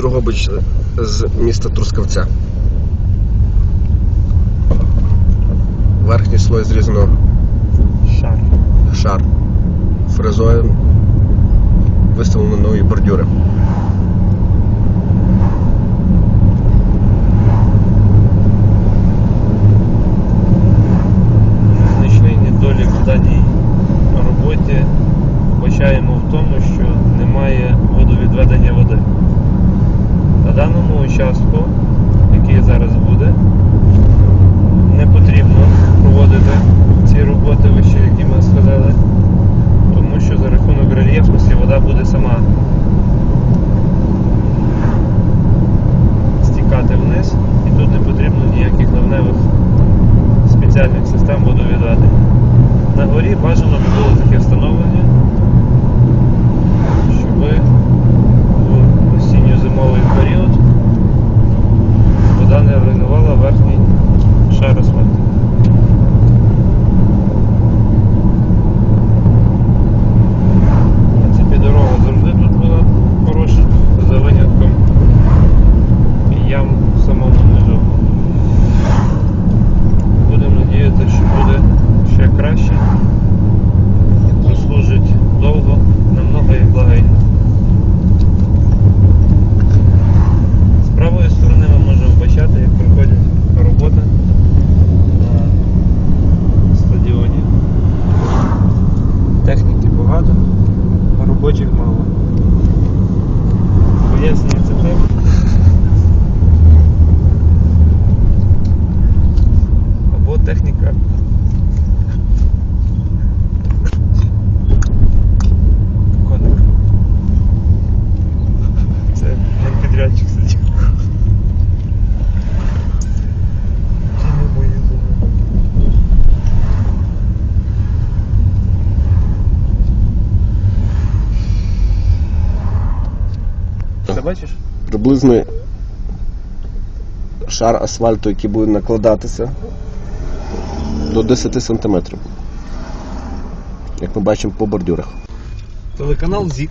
Другобич з міста Трускавця. Верхній слой зрізано Шар. шар фрезою, виставлено нові бордюри. Участку, який зараз буде, не потрібно проводити ці роботи вище, які ми сказали, тому що за рахунок рельєфності вода буде сама стікати вниз, і тут не потрібно ніяких ливневих спеціальних систем водовідведення. На горі бажано би було таке встановлення, робочих мало. Пояснюю це так. Або техніка. Ти бачиш? Приблизний шар асфальту, який буде накладатися до 10 см. Як ми бачимо по бордюрах. Телеканал ЗІК